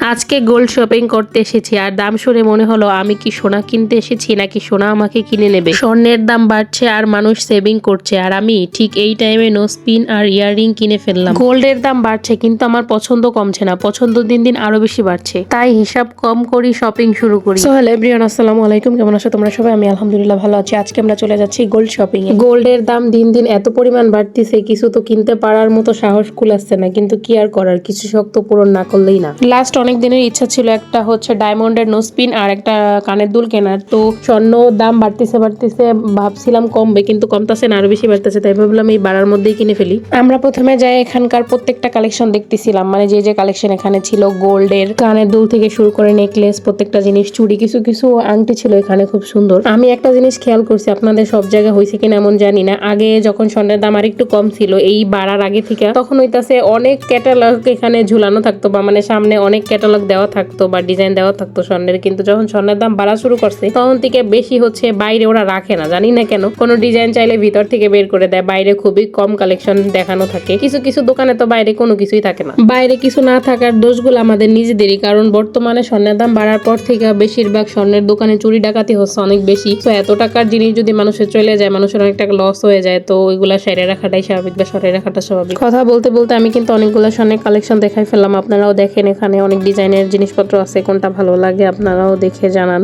আজকে gold shopping করতে এসেছি আর দাম শুনে মনে হলো আমি কি সোনা কিনতে এসেছি নাকি সোনা আমাকে কিনে নেবে। স্বর্ণের দাম বাড়ছে আর মানুষ সেভিং করছে আর আমি ঠিক এই টাইমে নো স্পিন আর ইয়াররিং কিনে ফেললাম। গোল্ডের দাম বাড়ছে কিন্তু আমার পছন্দ কমছে না পছন্দ দিন দিন আরও বেশি বাড়ছে। তাই হিসাব কম করি শপিং শুরু করি। সো হ্যালো এভরিওয়ান আসসালামু আলাইকুম কেমন আছো তোমরা সবাই? আমি আলহামদুলিল্লাহ ভালো আছি। আজকে আমরা চলে যাচ্ছি গোল্ড শপিং এ। গোল্ডের দাম দিন দিন এত পরিমাণ বাড়তিছে কিছু তো কিনতে পারার মতো সাহস কুলাচ্ছে না কিন্তু কি আর করার কিছু শখ তো পূরণ না করলেই না। লাস্ট অনেক দিনের ইচ্ছা ছিল, একটা হচ্ছে ডায়মন্ডের নোসপিন আর একটা কানের দুল কেনার। তো স্বর্ণ দাম বাড়তেছে বাড়তেছে, ভাবছিলাম কমবে কিন্তু কমতাছে না, আরও বেশি বাড়তেছে, তাই ভাবলাম এই বাড়ার মধ্যেই কিনে ফেলি। আমরা প্রথমে যাই এখানকার প্রত্যেকটা কালেকশন দেখতেছিলাম মানে যে যে কালেকশন এখানে ছিল, গোল্ডের, কানের দুল থেকে শুরু করে নেকলেস প্রত্যেকটা জিনিস, চুড়ি, কিছু কিছু আংটি ছিল এখানে খুব সুন্দর। আমি একটা জিনিস খেয়াল করছি, আপনাদের সব জায়গায় হয়েছে কিনা এমন জানি না। আগে যখন স্বর্ণের দাম আর একটু কম ছিল, এই বাড়ার আগে থেকে, তখন হইতাছে অনেক ক্যাটালগ এখানে ঝুলানো থাকতো বা মানে সামনে অনেক ক্যাটালগ দেওয়া থাকতো বা ডিজাইন দেওয়া থাকতো স্বর্ণের, কিন্তু যখন স্বর্ণের দাম বাড়া শুরু করছে, তখন থেকে বেশি হচ্ছে বাইরে ওরা রাখে না, জানি না কেন। কোনো ডিজাইন চাইলে ভিতর থেকে বের করে দেয়, বাইরে খুবই কম কালেকশন দেখানো থাকে। কিছু কিছু দোকানে তো বাইরে কোনো কিছুই থাকে না। বাইরে কিছু না থাকার দোষগুলো আমাদের নিজেদেরই, কারণ বর্তমানে স্বর্ণের দাম বাড়ার পর থেকে বেশিরভাগ স্বর্ণের দোকানে চুরি ডাকাতি হচ্ছে অনেক বেশি। তো এত টাকার জিনিস যদি মানুষের চলে যায়, মানুষের অনেক টাকা লস হয়ে যায়, তো ওইগুলা সেরে রাখাটাই স্বাভাবিক বা সরে রাখাটা স্বাভাবিক। কথা বলতে বলতে আমি কিন্তু অনেকগুলো স্বর্ণের কালেকশন দেখাই ফেললাম। আপনারাও দেখেন এখানে অনেক ডিজাইনের জিনিসপত্র আছে কোনটা ভালো লাগে আপনারাও দেখে জানান।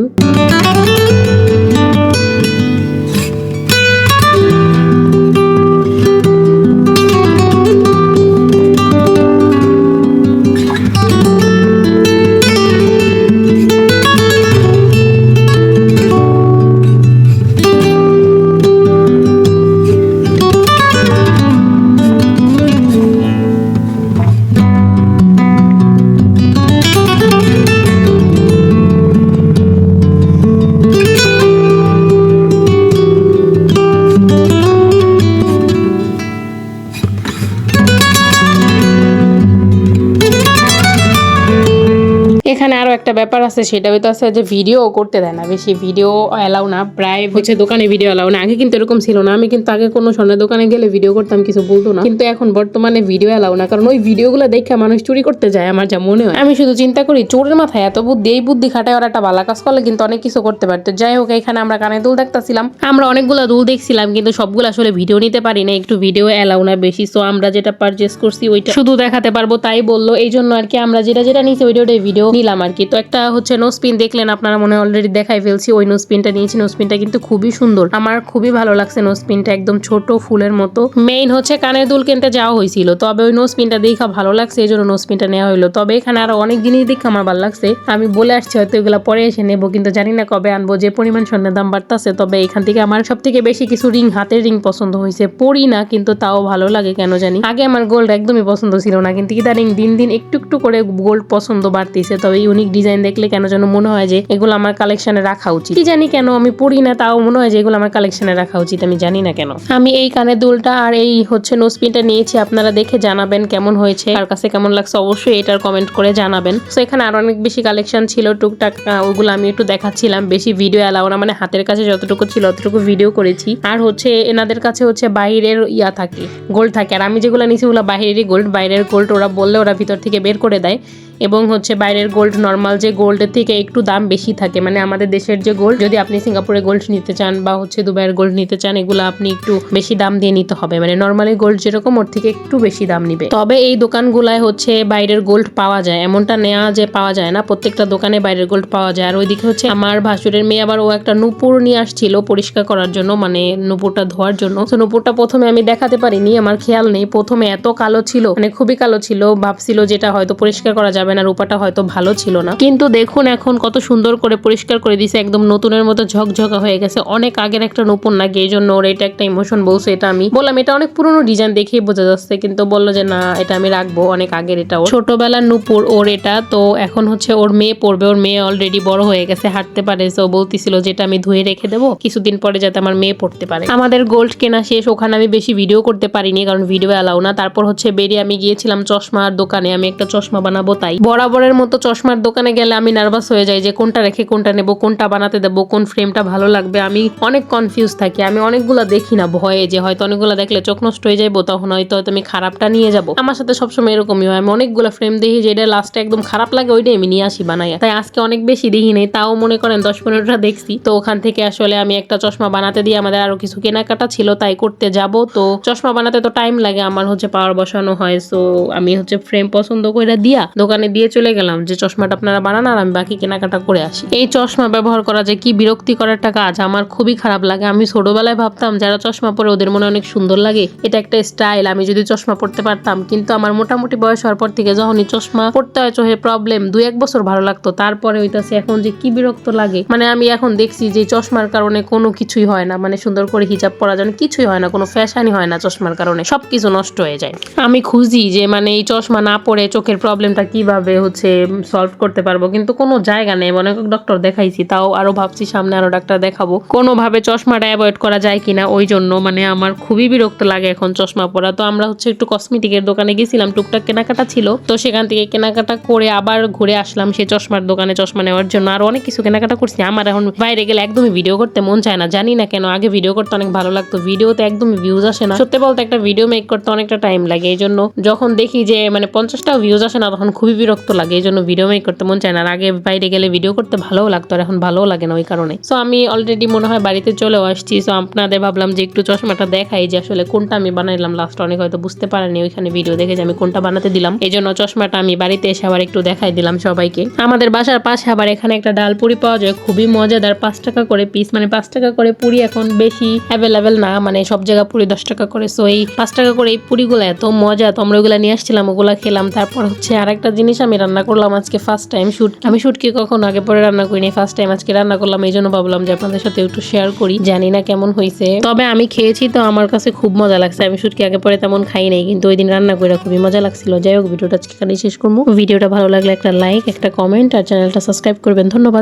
এখানে আরও একটা ব্যাপার আছে, সেটা হইতো আছে যে ভিডিও করতে দেয় না, বেশি ভিডিও অ্যালাউ না, প্রায় হচ্ছে দোকানে ভিডিও অ্যালাউ না। আগে কিন্তু এরকম ছিল না, আমি কিন্তু আগে কোনো স্বর্ণের দোকানে গেলে ভিডিও করতাম, কিছু বলতো না। কিন্তু এখন বর্তমানে ভিডিও অ্যালাউ না, কারণ ওই ভিডিওগুলো দেখে মানুষ চুরি করতে যায়, আমার যা মনে হয়। আমি শুধু চিন্তা করি, চোরের মাথায় এত বুদ্ধি, এই বুদ্ধি খাটায় ওরা একটা ভালো কাজ করলে কিন্তু অনেক কিছু করতে পারতো। যাই হোক এখানে আমরা কানে দুল দেখতেছিলাম। আমরা অনেকগুলো দুল দেখছিলাম, কিন্তু সবগুলো আসলে ভিডিও নিতে পারি না একটু ভিডিও অ্যালাউ না বেশি। সো আমরা যেটা পারচেস করছি, ওইটা শুধু দেখাতে পারব, তাই বলল। এই জন্য আর কি আমরা যেটা যেটা নিয়েছি ওইটাই ভিডিও নিলাম আর কি। তো একটা হচ্ছে নোসপিন দেখলেন, আপনারা মনে অলরেডি দেখাই ফেলছি, ওই নোসপিনটা নিয়েছি। নোসপিনটা কিন্তু খুবই সুন্দর। আমার খুবই ভালো লাগছে নোসপিনটা একদম ছোট ফুলের মতো। মেইন হচ্ছে কানের দুল কিনতে যাওয়া হয়েছিল, তবে ওই নোসপিনটা দেখা ভালো লাগছে, এই জন্য নোসপিনটা নেওয়া হলো তবে এখানে আরও অনেক জিনিস দেখে আমার ভালো লাগছে। আমি বলে আসছি, হয়তো এগুলো পরে এসে নেব, কিন্তু জানি না কবে আনব। যে পরিমাণ স্বর্ণের দাম বাড়তেছে, তবে এখান থেকে আমার সব থেকে বেশি কিছু রিং, হাতের রিং পছন্দ হয়েছে। পরি না, কিন্তু তাও ভালো লাগে, কেন জানি? আগে আমার গোল্ড একদমই পছন্দ ছিল না, কিন্তু ইদানিং দিন দিন একটু একটু করে গোল্ড পছন্দ বাড়তেছে। তবে ইউনিক ডিজাইন দেখলে কেন যেন মনে হয় যে এগুলো আমার কালেকশনে রাখা উচিত? কি জানি কেন আমি পড়ি না, তাও মনে হয় যে এগুলো আমার কালেকশনে রাখা উচিত, আমি জানি না কেন। আমি এই কানের দুলটা আর এই হচ্ছে নোসপিনটা নিয়েছি, আপনারা দেখে জানাবেন কেমন হয়েছে আর কাছে কেমন লাগছে, অবশ্যই এটার কমেন্ট করে জানাবেন। তো এখানে আরও অনেক বেশি কালেকশন ছিল, টুকটাক ওগুলো আমি একটু দেখাচ্ছিলাম, বেশি ভিডিও এলাও না মানে হাতের কাছে যতটুকু ছিল ততটুকু ভিডিও করেছি। আর হচ্ছে এনাদের কাছে হচ্ছে বাইরের ইয়া থাকে গোল্ড থাকে, আর আমি যেগুলো নিয়েছি ওগুলো বাইরেরই গোল্ড বাইরের গোল্ড ওরা বললে ওরা ভিতর থেকে বের করে দেয়, এবং হচ্ছে বাইরের গোল্ড নর্মাল যে গোল্ডের থেকে একটু দাম বেশি থাকে মানে আমাদের দেশের যে গোল্ড যদি আপনি সিঙ্গাপুরে গোল্ড নিতে চান বা হচ্ছে দুবাইয়ের গোল্ড নিতে চান, এগুলো আপনি একটু বেশি দাম দিয়ে নিতে হবে। মানে নর্মালি গোল্ড যেরকম, ওর থেকে একটু বেশি দাম নিবে। তবে এই দোকানগুলায় হচ্ছে বাইরের গোল্ড পাওয়া যায়, এমনটা নেওয়া যে পাওয়া যায় না, প্রত্যেকটা দোকানে বাইরের গোল্ড পাওয়া যায়। আর ওইদিকে হচ্ছে আমার ভাসুরের মেয়ে আবার ও একটা নুপুর নিয়ে আসছিল পরিষ্কার করার জন্য মানে নুপুরটা ধোয়ার জন্য। তো নুপুরটা প্রথমে আমি দেখাতে পারিনি, আমার খেয়াল নেই। প্রথমে এত কালো ছিল মানে খুবই কালো ছিল, ভাবছিল যেটা হয়তো পরিষ্কার করা যাবে না, রূপাটা হয়তো ভালো ছিল না। কিন্তু দেখুন এখন কত সুন্দর করে পরিষ্কার করে দিছে একদম নতুনের মতো ঝকঝকা হয়ে গেছে। অনেক আগের একটা নতুন নাকি এই জন্য ওর এটা একটা ইমোশন বলছে, এটা আমি বললাম, এটা অনেক পুরনো ডিজাইন দেখেই বোঝা যাচ্ছে, কিন্তু বলল যে, না, এটা আমি রাখব। অনেক আগের এটা ওর। ছোটবেলার নুপুর, ওর এটা, তো এখন হচ্ছে ওর মেয়ে পড়বে, ওর মেয়ে অলরেডি বড় হয়ে গেছে, হাঁটতে পারে তো বলতেছিল যেটা আমি ধুয়ে রেখে দেবো, কিছুদিন পরে যাতে আমার মেয়ে পড়তে পারে। আমাদের গোল্ড কেনা শেষ, ওখানে আমি বেশি ভিডিও করতে পারিনি, কারণ ভিডিও অ্যালাউ না। তারপর হচ্ছে বেরিয়ে আমি গিয়েছিলাম চশমার দোকানে, আমি একটা চশমা বানাবো তাই। বরাবরের মতো চশমা চশমার দোকানে গেলে আমি নার্ভাস হয়ে যাই যে কোনটা রেখে কোনটা নেব, কোনটা বানাতে দেবো, কোন ফ্রেমটা ভালো লাগবে। আমি অনেক কনফিউজ থাকি। আমি অনেকগুলো দেখি না ভয়ে যে হয়তো অনেকগুলো দেখলে চোখ নষ্ট হয়ে যাব তখন হয়তো হয়তো আমি খারাপটা নিয়ে যাব। আমার সাথে সবসময় এরকমই হয়। আমি অনেকগুলো ফ্রেম দেখি যে এটা লাস্টে একদম খারাপ লাগে, ওইটাই আমি নিয়ে আসি বানাইয়া। তাই আজকে অনেক বেশি দেখি নেই, তাও মনে করেন দশ পনেরোটা দেখছি। তো ওখান থেকে আসলে আমি একটা চশমা বানাতে দিয়ে আমাদের আরও কিছু কেনাকাটা ছিল, তাই করতে যাব। তো চশমা বানাতে তো টাইম লাগে, আমার হচ্ছে পাওয়ার বসানো হয়। সো আমি হচ্ছে ফ্রেম পছন্দ করে দিয়া দোকানে দিয়ে চলে গেলাম যে চশমাটা আপনারা বানান আর আমি বাকি কেনাকাটা করে আসি। এই চশমা ব্যবহার করা যে কি বিরক্তিকর একটা কাজ আমার খুবই খারাপ লাগে। আমি ছোটবেলায় ভাবতাম, যারা চশমা পরে ওদের মনে অনেক সুন্দর লাগে। এটা একটা স্টাইল আমি যদি চশমা পড়তে পারতাম। কিন্তু আমার মোটামুটি বয়স হওয়ার পর থেকে যখনই চশমা পড়তে হয়, চোখে প্রবলেম দু এক বছর ভালো লাগতো। তারপরে হইতাছে এখন যে কি বিরক্ত লাগে। মানে আমি এখন দেখছি যে চশমার কারণে কোনো কিছুই হয় না। মানে সুন্দর করে হিজাব পরা যেন কিছুই হয় না, কোনো ফ্যাশনই হয় না চশমার কারণে। সবকিছু নষ্ট হয়ে যায়। আমি খুঁজি যে মানে এই চশমা না পরে চোখের প্রবলেমটা কীভাবে হচ্ছে সলভ করতে পারব। কিন্তু কোনো জায়গা নেই। অনেক ডক্টর দেখাইছি। তাও আরও ভাবছি সামনে আরও ডাক্তার দেখাবো। কোনোভাবে চশমাটা অ্যাভয়েড করা যায় কিনা, ওই জন্য মানে আমার খুবই বিরক্ত লাগে এখন চশমা পরা। তো আমরা হচ্ছে একটু কসমেটিকের দোকানে গেছিলাম। টুকটাক কেনাকাটা ছিল। তো সেখান থেকে কেনাকাটা করে আবার ঘুরে আসলাম সেই চশমার দোকানে চশমা নেওয়ার জন্য। আর অনেক কিছু কেনাকাটা করছি। আমার এখন বাইরে গেলে একদমই ভিডিও করতে মন চায় না। জানি না কেন, আগে ভিডিও করতে অনেক ভালো লাগতো। ভিডিওতে একদমই ভিউজ আসে না। সত্যি বলতে একটা ভিডিও মেক করতে অনেকটা টাইম লাগে। এই জন্য যখন দেখি যে মানে পঞ্চাশটাও ভিউজ আসে না, তখন খুবই বিরক্ত লাগে। এই জন্য ভিডিও মেক করতে মন চায় না। আগে বাইরে গেলে ভিডিও করতে ভালোও লাগতো আর এখন ভালোও লাগে না ওই কারণে। সো আমি অলরেডি মনে হয় বাড়িতে চলেও আসছি। সো আপনাদের ভাবলাম যে একটু চশমাটা দেখাই যে আসলে কোনটা আমি বানাইলাম লাস্ট অনেক হয়তো বুঝতে পারেনি ওইখানে ভিডিও দেখে যে আমি কোনটা বানাতে দিলাম। এই জন্য চশমাটা আমি বাড়িতে এসে আবার একটু দেখাই দিলাম সবাইকে। আমাদের বাসার পাশে আবার এখানে একটা ডাল পুরি পাওয়া যায়। খুবই মজাদার। পাঁচ টাকা করে পিস মানে পাঁচ টাকা করে পুরি এখন বেশি অ্যাভেলেবেল না। মানে সব জায়গা পুরি দশ টাকা করে। সো এই পাঁচ টাকা করে এই পুরিগুলো এত মজা। তো আমরা ওগুলা নিয়ে আসছিলাম, ওগুলা খেলাম। তারপর হচ্ছে আরেকটা জিনিস আমি রান্না করলাম আজকে। ফার্স্ট টাইম শুট আমি শুটকে কখনো আগে পরে রান্না করিনি ফার্স্ট টাইম আজকে রান্না করলাম, এই জন্য ভাবলাম যে আপনাদের সাথে একটু শেয়ার করি। জানি না কেমন হয়েছে। তবে আমি খেয়েছি তো আমার কাছে খুব মজা লাগছে। আমি শুটকে আগে পরে তেমন খাই নাই, কিন্তু ওই দিন রান্না করে খুবই মজা লাগছিল। যাই হোক, ভিডিওটা আজকে শেষ করব। ভিডিওটা ভালো লাগলে একটা লাইক একটা কমেন্ট আর চ্যানেলটা সাবস্ক্রাইব করবেন। ধন্যবাদ।